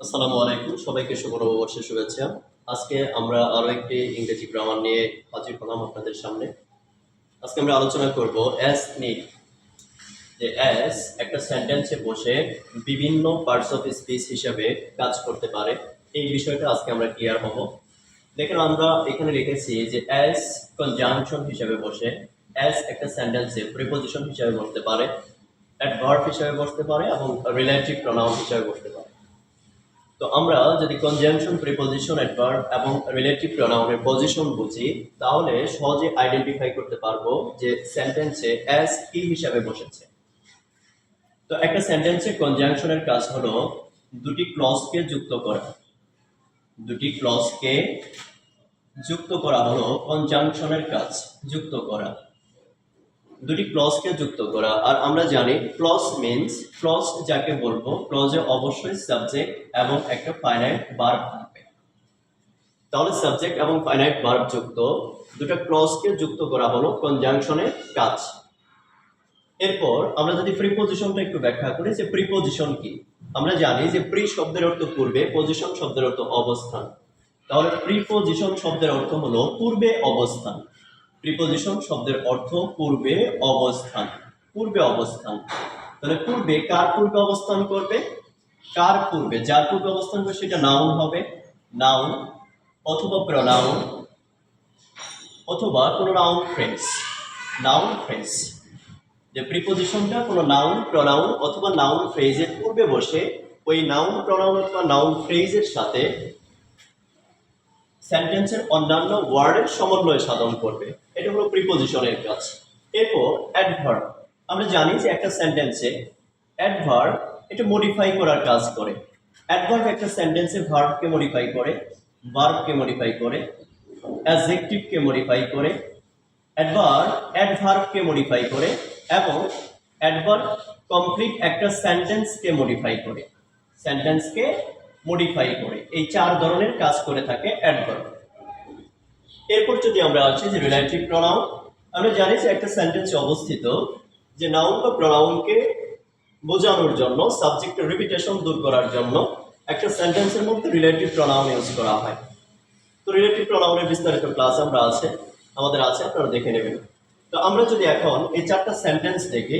আসসালামু আলাইকুম। সবাইকে শুভ নববর্ষের শুভেচ্ছা। আজকে আমরা আরও একটি ইংরেজি গ্রামার নিয়ে হাজির হলাম আপনাদের সামনে। আজকে আমরা আলোচনা করব অ্যাস নিড যে অ্যাস একটা সেন্টেন্সে বসে বিভিন্ন পার্টস অফ স্পিচ হিসাবে কাজ করতে পারে। এই বিষয়টা আজকে আমরা ক্লিয়ার হব। দেখেন, আমরা এখানে রেখেছি যে অ্যাস কনজাংশন হিসাবে বসে অ্যাস একটা সেন্টেন্সে প্রিপোজিশন হিসাবে বসতে পারে অ্যাডভার্ব হিসাবে বসতে পারে এবং রিলেটিভ প্রোনাউন হিসাবে বসতে পারে। তো আমরা যদি কনজাংশন প্রিপোজিশন অ্যাডভার্ব এবং রিলেটিভ প্রোনাউনের পজিশন বুঝি, তাহলে সহজে আইডেন্টিফাই করতে পারব যে সেন্টেন্সে অ্যাস কি হিসাবে বসেছে। তো একটা সেন্টেন্সে কনজাংশনের কাজ হলো দুটি ক্লজকে যুক্ত করা। দুটি ক্লজকে যুক্ত করা হলো কনজাংশনের কাজ, যুক্ত করা। দুটি ক্লজকে যুক্ত করা। আর আমরা জানি ক্লজ মিন্স ক্লজ যাকে বলব ক্লজে অবশ্যই সাবজেক্ট এবং একটা ফাইনাইট ভার্ব থাকবে। তাহলে সাবজেক্ট এবং ফাইনাইট ভার্ব যুক্ত, দুটো ক্লজকে যুক্ত করা হলো কনজাংশনের কাজ এরপর আমরা যদি প্রিপোজিশনটা একটু ব্যাখ্যা করি, যে প্রিপোজিশন কি? আমরা জানি যে প্রি শব্দের অর্থ পূর্বে পজিশন শব্দের অর্থ অবস্থান। তাহলে প্রিপোজিশন শব্দের অর্থ হলো পূর্বে অবস্থান। প্রিপোজিশন শব্দের অর্থ পূর্বে অবস্থান পূর্বে অবস্থান। তাহলে পূর্বে কার পূর্বে অবস্থান করবে? কার পূর্বে? যার পূর্বে অবস্থান করবে সেটা নাউন হবে। নাউন অথবা প্রনাউন অথবা কোনো নাউন ফ্রেজ নাউন ফ্রেজ যে প্রিপোজিশনটা কোনো নাউন প্রনাউন অথবা নাউন ফ্রেজের পূর্বে বসে, ওই নাউন প্রনাউন অথবা নাউন ফ্রেজের সাথে সেন্টেন্সের অন্যান্য ওয়ার্ডের সমন্বয় সাধন করবে। এটা হলো প্রিপোজিশনের কাজ। এরপর অ্যাডভার্ব আমরা জানি যে একটা সেন্টেন্সে অ্যাডভার্ব এটা মডিফাই করার কাজ করে। অ্যাডভার্ব একটা সেন্টেন্সে ভার্বকে মডিফাই করে ভার্বকে মডিফাই করে অ্যাডজেক্টিভকে মডিফাই করে অ্যাডভার্ব অ্যাডভার্বকে মডিফাই করে, এবং অ্যাডভার্ব কমপ্লিট একটা সেন্টেন্সকে মডিফাই করে। সেন্টেন্সকে মডিফাই করে। এই চার ধরনের কাজ করে থাকে অ্যাডভার্ব এরপর যদি আমরা আছি যে রিলেটিভ প্রোনাউন আমরা জানি যে একটা সেন্টেন্সে অবস্থিত যে নাউন বা প্রোনাউনকে বোঝানোর জন্য সাবজেক্টের রিপিটেশন দূর করার জন্য একটা সেন্টেন্সের মধ্যে রিলেটিভ প্রোনাউন ইউজ করা হয়। তো রিলেটিভ প্রোনাউনের বিস্তারিত ক্লাস আমরা আছে, আমাদের আছে, আপনারা দেখে নেবেন। তো আমরা যদি এখন এই চারটা সেন্টেন্স দেখি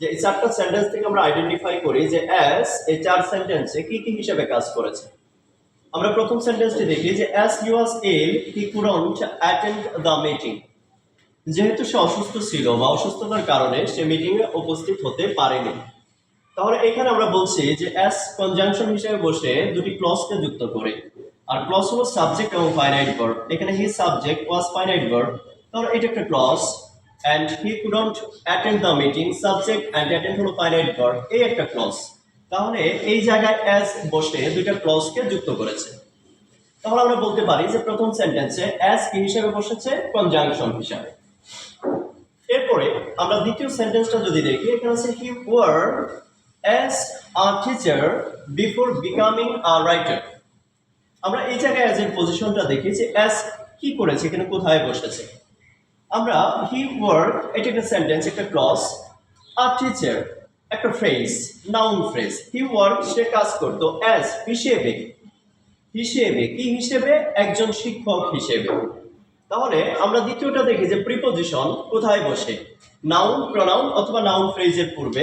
যে এই চারটা সেন্টেন্স থেকে আমরা আইডেন্টিফাই করি যে অ্যাস এই চার সেন্টেন্সে কি কি হিসেবে কাজ করেছে। আমরা প্রথম সেন্টেন্সটি দেখি যে as he was ill he couldn't attend the meeting যেহেতু সে অসুস্থ ছিল বা অসুস্থতার কারণে সে মিটিংয়ে উপস্থিত হতে পারেনি। তাহলে এখানে আমরা বলছি যে অ্যাস কনজাংশন হিসেবে বসে দুটি ক্লজকে যুক্ত করে। আর ক্লজ হলো সাবজেক্ট এবং ফাইনাইট ভার্ব এখানে he subject was finite verb তাহলে এটা একটা clause and he couldn't attend the meeting subject and attend হলো ফাইনাইট ভার্ব এই একটা ক্লজ তাহলে এই জায়গায় অ্যাস বসে দুইটা ক্লজকে যুক্ত করেছে। তাহলে আমরা বলতে পারি যে প্রথম সেন্টেন্সে অ্যাস কি হিসেবে বসেছে? কনজাংশন হিসাবে। এরপরে আমরা দ্বিতীয় সেন্টেন্সটা যদি দেখি, এখানে আছে he were as a teacher before becoming a writer আমরা এই জায়গায় অ্যাজ এর পজিশনটা দেখি যে অ্যাজ কি করেছে, এখানে কোথায় বসেছে। আমরা হি ওয়ার্ক এটা একটা সেন্টেন্স একটা ক্লস আ টিচার একটা phrase noun phrase he work সে কাজ করতো অ্যাজ হিসেবে। হিসেবে, কি হিসেবে? একজন শিক্ষক হিসেবে। তাহলে আমরা দ্বিতীয়টা দেখি যে প্রিপোজিশন কোথায় বসে? নাউন প্রনাউন অথবা নাউন ফ্রেজের পূর্বে।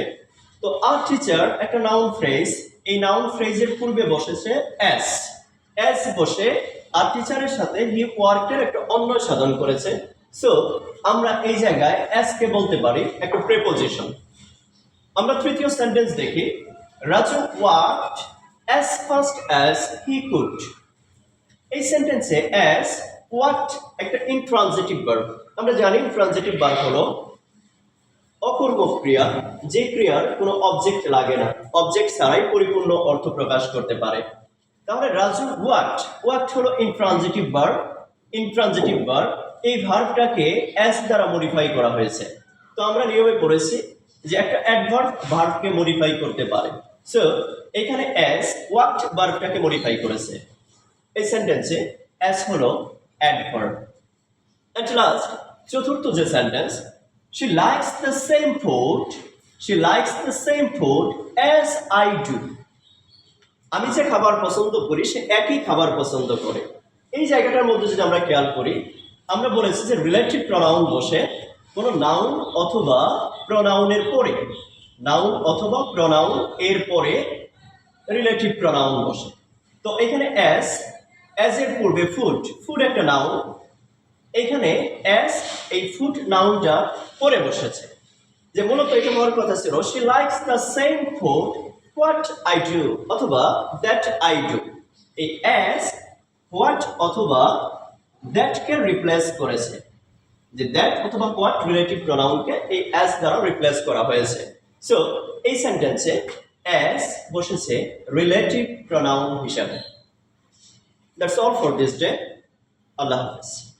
তো আর টিচার একটা নাউন ফ্রেজ এই নাউন ফ্রেজের পূর্বে বসেছে অ্যাস অ্যাস বসে আর টিচারের সাথে হি ওয়ার্কের একটা অন্য সাধন করেছে। সো আমরা এই জায়গায় অ্যাস কে বলতে পারি একটা প্রেপোজিশন আমরা তৃতীয় সেন্টেন্স দেখি। Raju worked as fast as he could এই সেন্টেন্সে অ্যাজ ওয়াট একটা ইনট্রানজিটিভ ভার্ব আমরা জানি ইনট্রানজিটিভ ভার্ব হলো অকর্মক ক্রিয়া। যে ক্রিয়ার কোনো অবজেক্ট লাগে না। অবজেক্ট ছাড়াই পরিপূর্ণ অর্থ প্রকাশ করতে পারে। তাহলে রাজু ওয়াট ওয়াট হলো ইনট্রানজিটিভ ভার্ব ইনট্রানজিটিভ ভার্ব এই ভার্বটাকে অ্যাস দ্বারা মডিফাই করা হয়েছে। তো আমরা নিয়মে পড়েছি যে একটা অ্যাডভার্ব ভার্বকে মডিফাই করতে পারে। সো এখানে অ্যাস ওয়াট ভার্বটাকে মডিফাই করেছে। এই সেন্টেন্সে অ্যাস হলো অ্যাডভার্ব অ্যাট লাস্ট চতুর্থ যে sentence she likes the same food she likes the same food as I do আমি যে খাবার পছন্দ করি, সে একই খাবার পছন্দ করে। এই জায়গাটার মধ্যে যদি আমরা খেয়াল করি আমরা বলেছি যে রিলেটিভ প্রনাউন বসে কোনো নাউন অথবা প্রনাউনের পরে নাউন অথবা প্রনাউন এর পরে রিলেটিভ প্রনাউন বসে। তো এখানে অ্যাস অ্যাজ এর পূর্বে ফুড ফুড একটা নাউন এখানে অ্যাস এই ফুড নাউনটা পরে বসেছে। যে মূলত এটা হওয়ার কথা ছিল she likes the same food what I do অথবা দ্যাট আই ডু এই অ্যাস হোয়াট অথবা দ্যাটকে রিপ্লেস করেছে। যে দ্যাট অথবা হোয়াট রিলেটিভ প্রোনাউনকে এই অ্যাস দ্বারা রিপ্লেস করা হয়েছে। সো এই সেন্টেন্সে অ্যাস বসেছে রিলেটিভ প্রোনাউন হিসাবে। That's all for this day Allah Hafiz.